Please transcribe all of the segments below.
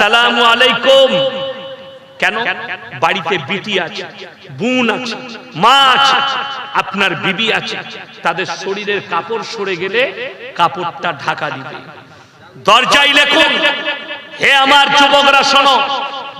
আসসালামু আলাইকুম। কেন? বাড়িতে বিটি আছে, বোন আছে, মা আছে, আপনার বিবি আছে, তাদের শরীরের কাপড় সরে গেলে কাপড়টা ঢাকা দিবে। দরজায় লেখুন, হে আমার যুবকরা শোনো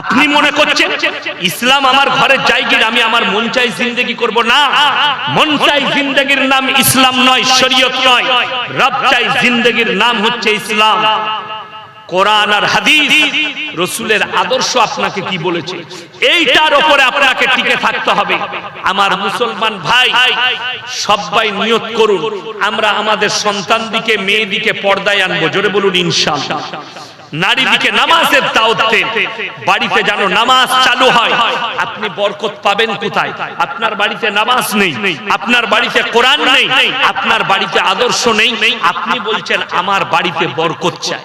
আপনি মনে করছেন ইসলাম আমার ঘরের জায়গির আমি আমার মন চাই জিন্দগি করব? না। মন চাই জিন্দগির নাম ইসলাম নয়, শরীয়ত নয়। রব চাই জিন্দগির নাম হচ্ছে ইসলাম। কোরআন আর হাদিস রসুলের আদর্শ আপনাকে কি বলেছে? এইটার উপরে আপনাকে টিকে থাকতে হবে। আমার মুসলমান ভাই, সবাই নিয়ত করুন। আমরা আমাদের সন্তান দিকে মেয়ে দিকে পর্দায় আনব। জোরে বলুন ইনশাআল্লাহ নারী দিকে নামাজের দাওয়াত। দেন বাড়িতে যেন নামাজ চালু হয়। আপনি বরকত পাবেন কোথায়? আপনার বাড়িতে নামাজ নেই। আপনার বাড়িতে কোরআন নেই। আপনার বাড়িতে আদর্শ নেই। আপনি বলছেন, আমার বাড়িতে বরকত চাই।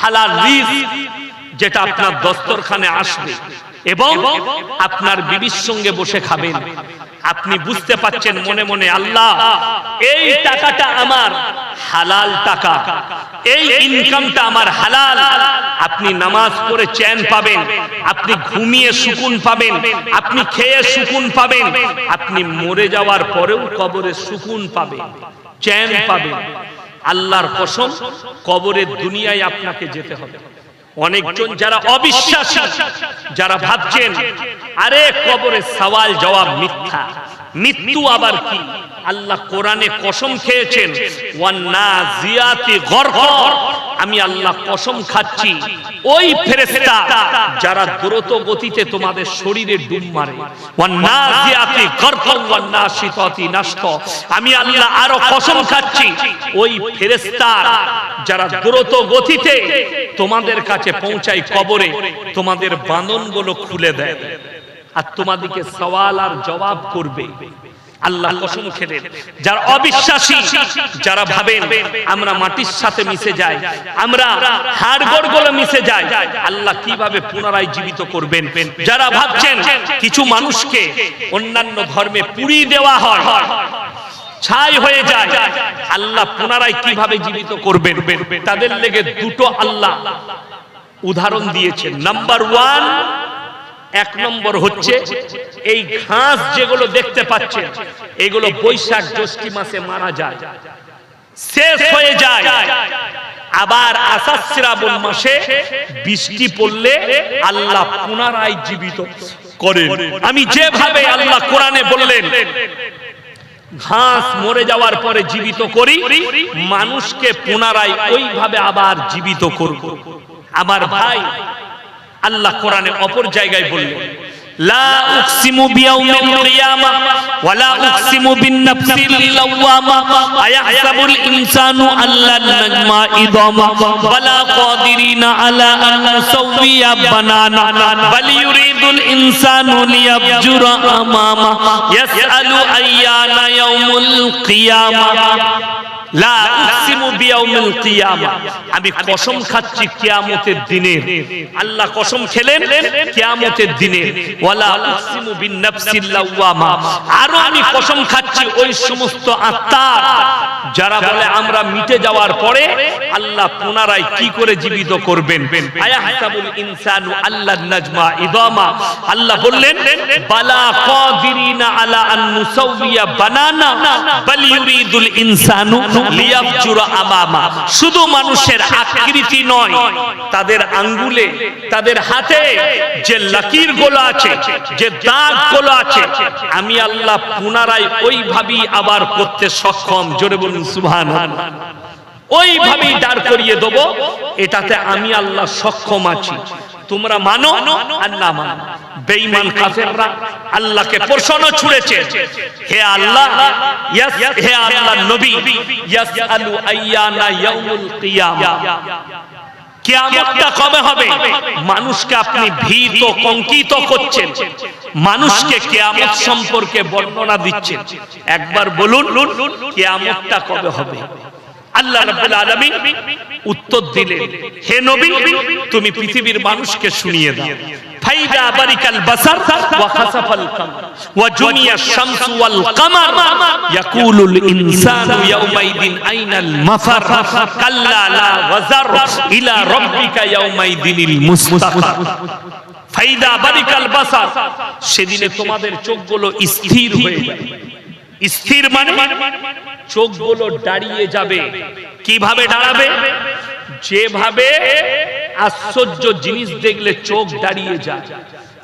হালাল রিজ যেটা আপনার দস্তরখানে আসবে এবং আপনার বিবির সঙ্গে বসে খাবেন। আপনি বুঝতে পাচ্ছেন মনে মনে, আল্লাহ, এই টাকাটা আমার হালাল টাকা, এই ইনকামটা আমার হালাল। আপনি নামাজ পড়ে চ্যান পাবেন, আপনি ঘুমিয়ে সুকুন পাবেন, আপনি খেয়ে সুকুন পাবেন, আপনি মরে যাওয়ার পরেও কবরে সুকুন পাবেন, চ্যান পাবেন। আল্লাহর কসম, কবরের দুনিয়ায় আপনাকে যেতে হবে। অনেকজন যারা অবিশ্বাসী, যারা ভাবছেন, আরে কবরে সওয়াল জবাব মিথ্যা। মৃত্যু আবার কি? আল্লাহ কোরআনে কসম খেয়েছেন আমি আল্লাহ কসম খাচ্ছি, ওই ফেরেশতা যারা দ্রুত গতিতে তোমাদের শরীরে ডুব মারে। আমি আল্লাহ আরও কসম খাচ্ছি, ওই ফেরেশতা যারা দ্রুত গতিতে তোমাদের কাছে পৌঁছায় কবরে, তোমাদের বাঁধনগুলো খুলে দেয়। আর তোমাদেরকে সওয়াল আর জবাব করবে। আল্লাহ কসম খেলেন যারা অবিশ্বাসী, যারা ভাবেন, আমরা মাটির সাথে মিশে যাই, আমরা হাড়গোড়গুলো মিশে যাই, আল্লাহ কীভাবে পুনরায় জীবিত করবেন? যারা ভাবছেন কিছু মানুষকে অন্যান্য ধর্মে পুড়িয়ে দেওয়া হয়, ছাই হয়ে যায়, আল্লাহ পুনরায় কীভাবে জীবিত করবেন? তাদের লেগে দুটো আল্লাহ উদাহরণ দিয়েছেন। নাম্বার ওয়ান এক নম্বর হচ্ছে এই ঘাস যেগুলো দেখতে পাচ্ছেন, এগুলো বৈশাখ জ্যৈষ্ঠী মাসে মারা যায়। শেষ হয়ে যায়। আবার আসাদ শ্রাবণ মাসে বৃষ্টি পড়লে আল্লাহ পুনরায় জীবিত করে আমি যেভাবে আল্লাহ কোরআনে বললেন, ঘাস মরে যাওয়ার পরে জীবিত করি, মানুষকে পুনরায় ওইভাবে আবার জীবিত করব। আমার ভাই আল্লাহ কোরআনে অপর জায়গায় বললেন লা উকসিমু বিয়াউমিল কিয়ামা ওয়ালা উকসিমু বিন-নাফসিল লাওয়ামা আয়াহসাবুল ইনসানু আল্লান নাজমা ইদামা ওয়ালা কাদিরিনা আলা আন নুসাওয়িয়া বানানা বাল ইউরিদুল ইনসানু লিয়াবজুরা আমামা ইয়াসআলু আইয়ানা ইয়াউমুল কিয়ামা. আমি কসম খাচ্ছি কিয়ামতের দিনের আল্লাহ কসম খেলেন কিয়ামতের দিনে। আরও আমি কসম খাচ্ছি ওই সমস্ত আত্মা যারা বলে আমরা মিটে যাওয়ার পরে আল্লাহ পুনরায় কি করে জীবিত করবেন? ইনসানু আল্লাহ নাজমা ইদামা। আল্লাহ বললেন বালা কাদিরিনা আলা আন নুসাউইয়া বানানা। বাল ইউরিদুল ইনসানু লিয়াবজুরা শুধু মানুষের আকৃতি নয়, তাদের আঙ্গুলে, তাদের হাতে যে লাকিরগুলো আছে, যে দাগগুলো আছে, আমি আল্লাহ পুনরায় ওইভাবেই আবার করতে সক্ষম। জোরে বলুন, সুবহানাল্লাহ। ওইভাবেই দাঁড় করিয়ে দেব, এটাতে আমি আল্লাহ সক্ষম আছি। তোমরা মানো আর না মানো। বেঈমান কাফেররা আল্লাহকে প্রশ্ন ছুড়েছে। হে আল্লাহ, ইয়াস, হে আল্লাহ নবী, ইয়াসআলু আইয়ানা ইয়াউমুল কিয়ামা। কবে হবে? মানুষকে আপনি ভীত কঙ্কিত করছেন। মানুষকে কিয়ামত সম্পর্কে বর্ণনা দিচ্ছেন। একবার বলুন, কিয়ামতটা কবে হবে? আল্লাহ রাব্বুল আলামিন উত্তর দিলেন হে নবী, তুমি পৃথিবীর মানুষকে শুনিয়ে দাও। ফাইদা বারিকাল বাসার ওয়া খাসাফাল ওয়া জুমিয়া শামসু ওয়াল কামার। ইয়াকুলুল ইনসানু ইয়াউমাইদিন আইনাল মাফার, কাল্লা লা ওয়াজার ইলা রাব্বিকা ইয়াউমাইদিনিল মুস্তাকার ফাইদা বারিকাল বাসার, সেদিনে তোমাদের চোখগুলো স্থির হয়ে যাবে স্থির মানে? চোখগুলো দাঁড়িয়ে যাবে। কীভাবে দাঁড়াবে? যেভাবে আশ্চর্য জিনিস দেখলে চোখ দাঁড়িয়ে যায়।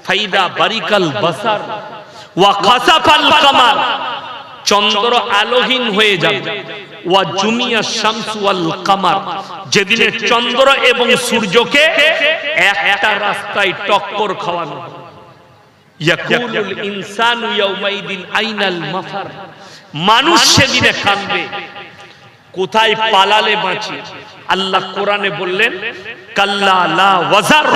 ফাইদা বারিকাল বাসার ওয়া খাসাফাল কামার। চন্দ্র আলোহীন হয়ে যাবে। ওয়া জুমিয়া শামসু ওয়াল কামার। যেদিনে চন্দ্র এবং সূর্যকে একটা রাস্তায় টক্কর খাওয়ানো। ইয়াকুলুল ইনসানু ইয়াউমাইদিন আইনাল মাফার। মানুষ সেদিনে কাঁদবে। কোথায় পালালে বাঁচি? আল্লাহ কোরআনে বললেন কাল্লা লা ওয়াজার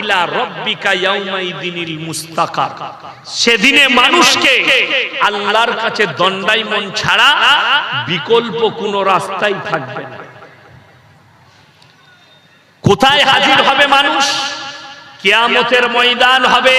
ইলা রাব্বিকা ইয়াউমাইদিনিল মুস্তাকার। সেদিনে মানুষকে আল্লাহর কাছে দণ্ডাইমন ছাড়া বিকল্প কোনো রাস্তাই থাকবে না। কোথায় হাজির হবে মানুষ? কিয়ামতের ময়দান হবে।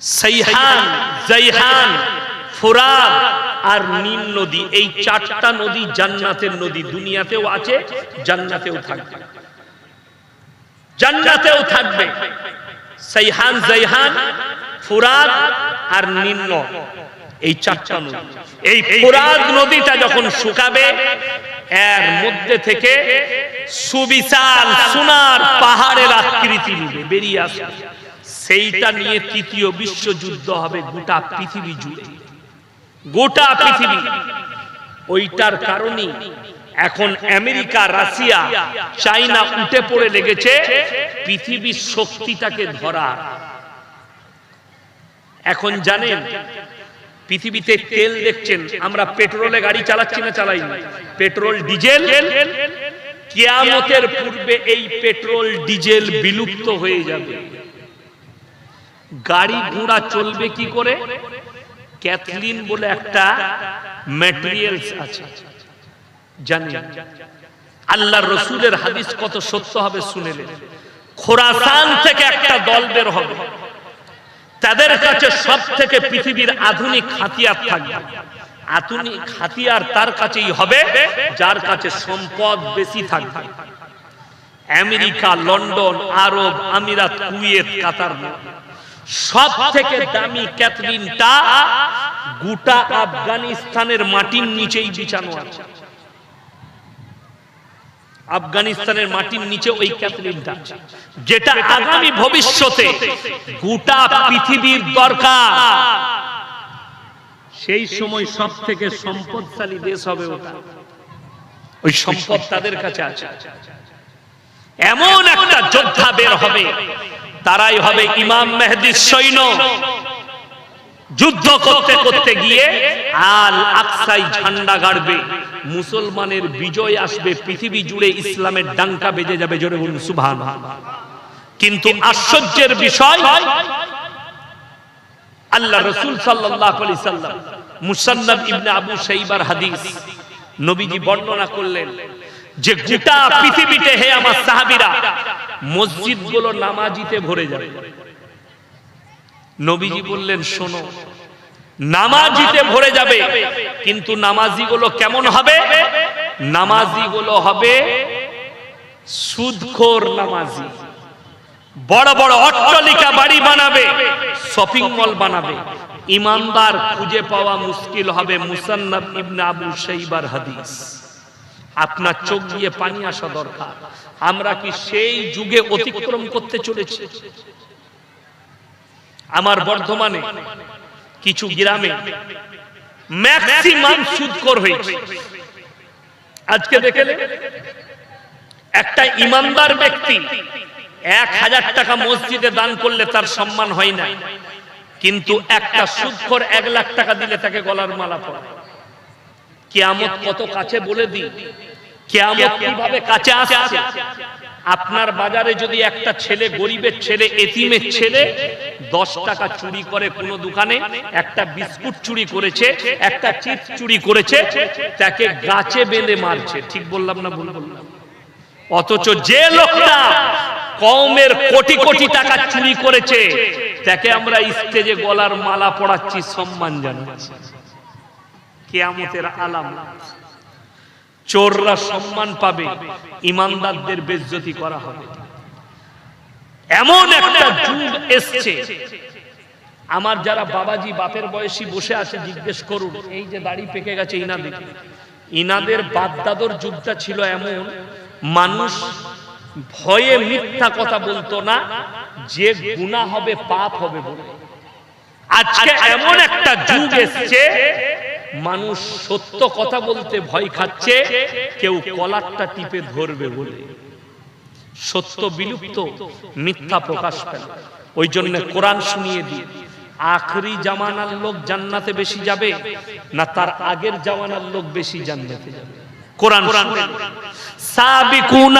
সাইহান জাইহান ফোরাত আর নীল নদী। এই চারটা নদী জান্নাতের নদী। দুনিয়াতেও আছে, জান্নাতেও থাকবে। জান্নাতেও থাকবে। সাইহান জাইহান ফুরাত আর নীল এই চারটা নদী। এই ফুরাত নদীটা যখন শুকাবে, এর মধ্যে থেকে সুবিশাল, সোনার পাহাড়ের আকৃতি নিবে বেরিয়ে আসবে। সেইটা নিয়ে তৃতীয় বিশ্বযুদ্ধ হবে গোটা পৃথিবী জুড়ে। গোটা পৃথিবী। ওইটার কারণেই এখন আমেরিকা রাশিয়া চাইনা উঠে পড়ে লেগেছে পৃথিবীর শক্তিটাকে ধরা। এখন জানেন পৃথিবীতে তেল দেখছেন আমরা পেট্রোলে গাড়ি চালাচ্ছি না চালাই। Petrol diesel. কেয়ামতের পূর্বে এই পেট্রোল ডিজেল বিলুপ্ত হয়ে যাবে। গাড়ি ঘোড়া চলবে কি করে? ক্যাথলিন বলে একটা ম্যাটেরিয়ালস আছে। জানি আল্লাহ রসুলের হাদিস কত সত্য হবে শুনেলেন খোরাসান থেকে একটা দল বের হবে। তাদের কাছে সব থেকে পৃথিবীর আধুনিক হাতিয়ার থাকবে। আধুনিক হাতিয়ার তার কাছেই হবে, যার কাছে সম্পদ বেশি থাকবে। আমেরিকা, লন্ডন, আরব, আমিরাত, কুয়েত, কাতার। সব থেকে দামি ক্যাথলিনটা গোটা আফগানিস্তানের মাটির নিচেই বিছানো আছে। আফগানিস্তানের মাটির নিচে ওই ক্যাথলিনটা যেটা আগামী ভবিষ্যতে গোটা পৃথিবীর দরকার। সেই সময় সব থেকে সম্পদশালী দেশ হবে ওটা। ওই সম্পদ তাদের কাছে আছে। এমন একটা যোদ্ধা বের হবে তারাই হবে ইমাম মেহেদির সৈন্য। যুদ্ধ করতে করতে গিয়ে আল আকসাই ঝান্ডা গাড়বে। মুসলমানের বিজয় আসবে, পৃথিবী জুড়ে ইসলামের ডাঙ্কা বেজে যাবে, জোরে বলুন সুবহান কিন্তু আশ্চর্যের বিষয়, আল্লাহ রসুল সাল্লাম মুসান্নাদ ইবনে আবু শাইবার হাদিস নবীজি বর্ণনা করলেন যে গোটা পৃথিবীতে হে আমার সাহাবীরা, মসজিদগুলো নামাজিতে ভরে যাবে। নবীজি বললেন, শোনো, নামাজিতে ভরে যাবে, কিন্তু নামাজিগুলো কেমন হবে? নামাজিগুলো হবে সুদখোর নামাজি। বড় বড় অট্টালিকা বাড়ি বানাবে, শপিং মল বানাবে। ইমানদার খুঁজে পাওয়া মুশকিল হবে মুসান্নাব ইবনে আবু শাইবার হাদিস। আপনার চোখ দিয়ে পানি আসা দরকার। আমরা কি সেই যুগে অতিক্রম করতে চলেছি? আমার বর্ধমানে কিছু গ্রামে ম্যাক্সিমাম সুদকর হয়েছে। আজকে দেখলে একটা ইমানদার ব্যক্তি এক হাজার টাকা মসজিদে দান করলে তার সম্মান হয় না। কিন্তু একটা সুদখোর এক লাখ টাকা দিলে তাকে গলার মালা পড়ায় কেয়ামত কত কাছে বলে দিই? কেয়ামত কীভাবে কাছে আসছে আপনার বাজারে যদি একটা ছেলে, গরিবের ছেলে, এতিমের ছেলে দশ টাকা চুরি করে কোনো দোকানে, একটা বিস্কুট চুরি করেছে, একটা চিপস চুরি করেছে, তাকে গাছে বেঁধে মারছে। ঠিক বললাম না ভুল বললাম? অথচ যে লোকটা কমের কোটি কোটি টাকা চুরি করেছে, তাকে আমরা স্টেজে গলার মালা পড়াচ্ছি সম্মান জানাচ্ছি। কেয়ামতের আলাম। চোররা সম্মান পাবে, ইমানদারদের বেজ্জতি করা হবে। এমন একটা যুগ এসছে। আমার যারা বাবাজি, বাপের বয়সী বসে আছে, জিজ্ঞেস করুন, এই যে দাড়ি পেকে গেছে ইনাদের। ইনাদের বাদদাদর যুগটা ছিল এমন, মানুষ ভয়ে মিথ্যা কথা বলতো না, যে গুণা হবে, পাপ হবে বলে। আজকে এমন একটা যুগ এসছে মানুষ সত্য কথা বলতে ভয় খাচ্ছে, কেউ কলারটা টিপে ধরবে বলে। সত্য বিলুপ্ত, মিথ্যা প্রকাশ পেল। ওই জন্য কোরআন শুনিয়ে দিয়ে, আখরি জামানার লোক জান্নাতে বেশি যাবে না তার আগের জামানার লোক বেশি জান্নাতে যাবে। কোরআন সাবিকুন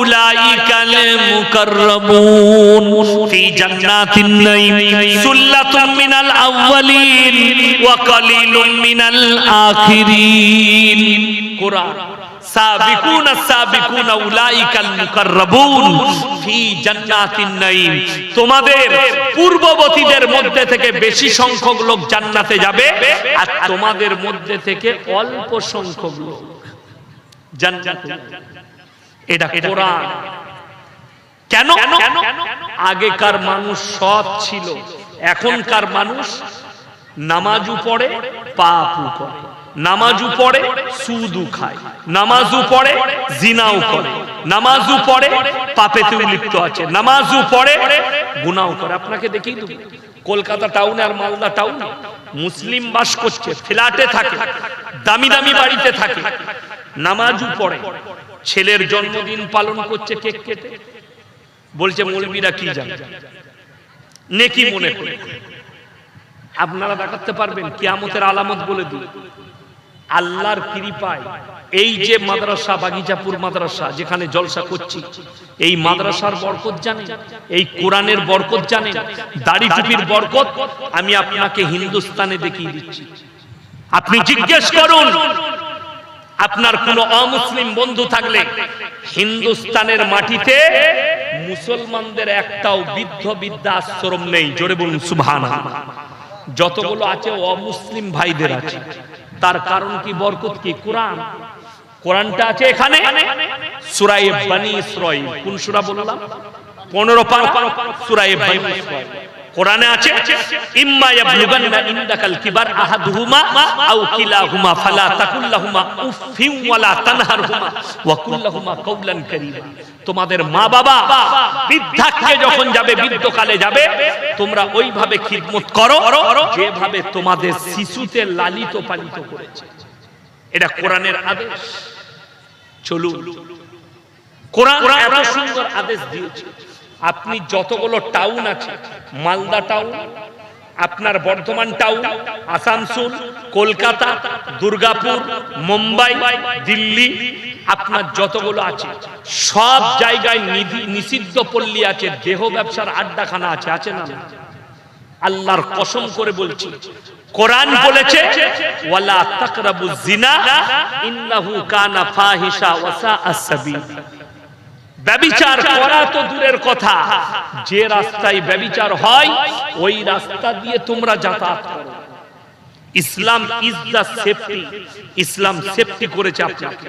উলাইকাল মুকাররাবুন ফি জান্নাতিন নাঈম সুল্লাতুম মিনাল আউয়ালিন ওয়া কালিলুম মিনাল আখিরিন। কোরআন, সাবিকুন সাবিকুন উলাইকাল মুকাররাবুন ফি জান্নাতিন নাঈম তোমাদের পূর্ববর্তীদের মধ্যে থেকে বেশি সংখ্যক লোক জান্নাতে যাবে আর তোমাদের মধ্যে থেকে অল্প সংখ্যক লোক। জান্নাতে এটা কোরআন। কেন? আগেকার মানুষ সৎ ছিল। এখনকার মানুষ নামাজু পড়ে পাপু করে। নামাজু পড়ে সুদু খায়। নামাজু পড়ে জিনাও করে। নামাজু পড়ে পাপেতে লিপ্ত আছে। নামাজু পড়ে গুনাও করে। আপনাকে দেখেই তো কলকাতা টাউনে আর মালদা টাউন মুসলিম বাস করছে ফ্ল্যাটে থাকে দামি দামি বাড়িতে থাকে। নামাজু পড়ে। ছেলের জন্মদিন পালন করছে কেক কেটে। বলছে, মৌলবীরা কি জানে? নেকি মনে করে। আপনারা দেখাতে পারবেন, কিয়ামতের আলামত বলে দিন আল্লাহর কৃপায় এই যে মাদ্রাসা, বাগিচাপুর মাদ্রাসা, যেখানে জলসা করছি, এই মাদ্রাসার বরকত জানেন, এই কোরআনের বরকত জানেন, দাড়ি টুপির বরকত আমি আপনাকে হিন্দুস্তানে দেখিয়ে দিচ্ছি। আপনি জিজ্ঞেস করুন আপনার কোন অমুসলিম বন্ধু থাকলে হিন্দুস্তানের মাটিতে মুসলমানদের একটাও বৃদ্ধ বিদ্যা আশ্রম নেই। জোরে বলুন সুবহান যতগুলো আছে অমুসলিম ভাইদের আছে। তার কারণ কি, বরকত কি? কোরআন। কোরআনটা আছে এখানে। সুরায়ে বানি ইসরাইল। কোন সূরা বললাম? 15 পারা। সুরায়ে বানি কোরআনে আছে, ইম্মা ইয়াবলুগান্না ইনদাকাল কিবার আহাদুহুমা আও কিলাহুমা ফালা তাকুল লাহুমা উফিন ওয়ালা তানহারহুমা ওয়া কুল লাহুমা কাওলান কারীমা। তোমাদের মা বাবা বৃদ্ধাক্যে যখন যাবে, বৃদ্ধকালে যাবে, তোমরা ওইভাবে খিদমত করো, যেভাবে তোমাদের শিশুতে লালিত পালিত করেছে। এটা কোরআনের আদেশ। চলুন। কোরআন এত সুন্দর আদেশ দিয়েছে। আপনি যতগুলো টাউন আছে, মালদা টাউন, আপনার বর্ধমান টাউন, আসানসোল, কলকাতা, দুর্গাপুর, মুম্বাই, দিল্লি, আপনার যতগুলো আছে, সব জায়গায় নিষিদ্ধ পল্লী আছে, দেহ ব্যবসার আড্ডাখানা আছে আছে না না? আল্লাহর কসম করে বলছি, কোরআন বলেছে, ওয়ালা তাকরাবু জিনা, ইন্নাহু কানা ফাহিশা ওয়া সাআ সাবিল ব্যবিচার করা তো দূরের কথা। যে রাস্তায় ব্যবিচার হয় ওই রাস্তা দিয়ে তোমরা যাতায়াত করো। Islam is the safety Islam safety করেছে আপনাকে।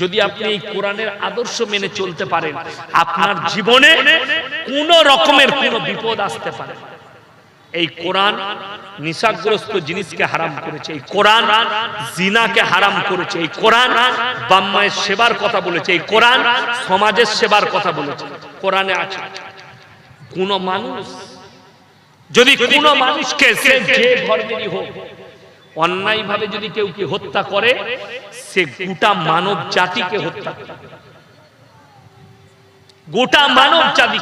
যদি আপনি এই কোরআনের আদর্শ মেনে চলতে পারেন আপনার জীবনে কোন রকমের কোনো বিপদ আসতে পারে না। এই কোরআন নিশাগ্রস্ত জিনিসকে হারাম করেছে, এই কোরআন জিনাকে হারাম করেছে, এই কোরআন বাম্মায়ের সেবার কথা বলেছে, এই কোরআন সমাজের সেবার কথা বলেছে। কোরআনে আছে, কোন মানুষ, যদি কোন মানুষকে সে যে ধর্মেরই হোক অন্যায় ভাবে যদি কেউ কি হত্যা করে, সে গোটা মানব জাতিকে হত্যা করে। গোটা মানব জাতি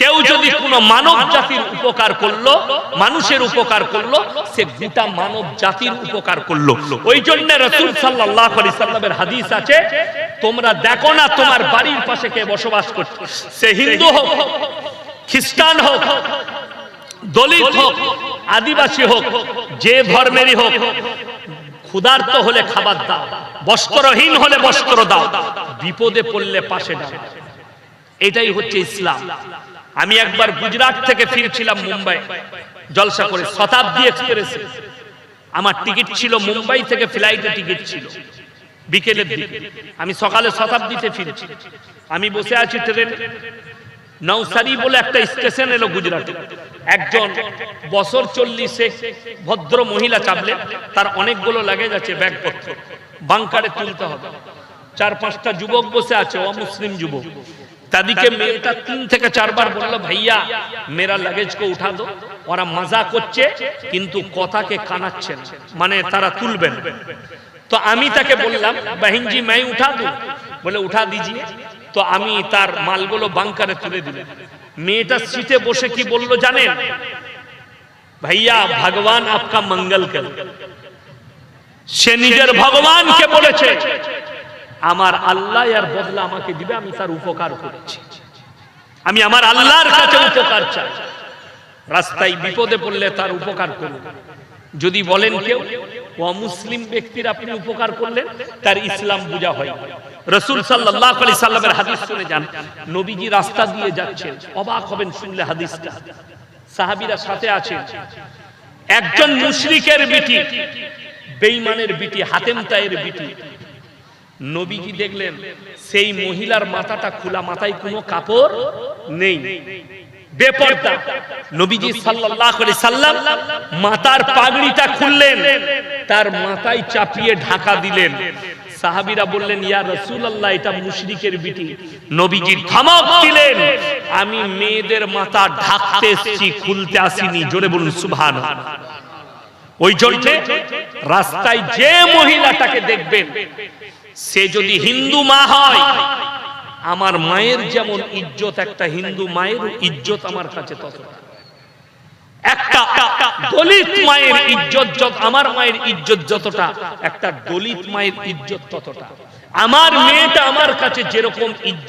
কেউ যদি কোন মানব জাতির উপকার করল, মানুষের উপকার করল, সে গোটা মানব জাতির উপকার করল। ওই জন্য রসুল সাল্লাহ আলি সাল্লামের হাদিস আছে, তোমরা দেখো না তোমার বাড়ির পাশে কে বসবাস করছে। সে হিন্দু হোক, খ্রিস্টান হোক, দলিত হোক, আদিবাসী হোক, যে ধর্মেরই হোক, ক্ষুধার্ত হলে খাবার দাও, বস্ত্রহীন হলে বস্ত্র দাও, বিপদে পড়লে পাশে দাও। এটাই হচ্ছে ইসলাম। আমি একবার গুজরাট থেকে ফিরছিলাম মুম্বাই, জলসা করে শতাব্দী এক্সপ্রেসে আমার টিকিট ছিল মুম্বাই থেকে ফ্লাইটে টিকিট ছিল, বিকেলের দিকে। আমি সকালে শতাব্দীতে ফিরছি। আমি বসে আছি ট্রেনে নৌসারি বলে একটা স্টেশন এলো গুজরাটে। একজন বছর চল্লিশে ভদ্র মহিলা চাপলে, তার অনেকগুলো লাগেজ আছে, ব্যাগপত্র। বাংকারে তুলতে হবে। চার পাঁচটা যুবক বসে আছে, অমুসলিম যুবক। তাদিকে মেয়েটা তিন থেকে চারবার বলল, ভাইয়া মেরা লাগেজ কো উঠা দো, ওরা মজা করছে, কিন্তু কথাকে কানাচ্ছে না। মানে তারা তুলবেন তো আমি তাকে বললাম, বাহিনজি, মাই উঠা দু। বলে, উঠা দিজিয়ে তো আমি তার মালগুলো বাংকারে তুলে দিলাম। মেয়েটা সিটে বসে কি বলল জানেন? ভাইয়া, ভগবান আপকা মঙ্গল করে সে নিজের ভগবানকে বলেছে। আমার আল্লাহ আর বদলা আমাকে দিবে, আমি তার উপকার করেছি। আমি আমার আল্লাহর কাছে উপকার চাই। রাস্তায় বিপদে পড়লে তার উপকার করব যদি বলেন কেউ অমুসলিম ব্যক্তির আপনি উপকার করলেন? তার ইসলাম বোঝা হয়। রসুল সাল্লাহ আলি সাল্লামের হাদিস শুনে যান। নবীজি রাস্তা দিয়ে যাচ্ছেন। অবাক হবেন শুনলে হাদিসটা। সাহাবিরা সাথে আছেন। একজন মুশরিকের বিটি, বেঈমানের বিটি, হাতেম তায়ের বিটি। নবীজি দেখলেন? সেই মহিলার মাথাটা খোলা মাথায় কোনো কাপড় নেই। মাথার পাগড়িটা খুললেন। তার মাথায় চাপিয়ে ঢাকা দিলেন। সাহাবীরা বললেন, ইয়া রাসূলুল্লাহ, এটা মুশরিকের বিটি নবীজি ধমক দিলেন, আমি মেয়েদের মাথা ঢাকতে এসেছি, খুলতে আসিনি। জোরে বলুন, সুবহানাল্লাহ। ওই জন্য রাস্তায় যে মহিলাটাকে দেখবেন সে যদি হিন্দু মা হয়, আমার মায়ের যেমন ইজ্জত, একটা হিন্দু মায়ের ইজ্জত আমার কাছে ততটা। একটা দলিত মায়ের ইজ্জত যত, আমার মায়ের ইজ্জত যতটা, একটা দলিত মায়ের ইজ্জত ততটা। আমার মেয়েটা আমার কাছে যেরকম ইজ্জত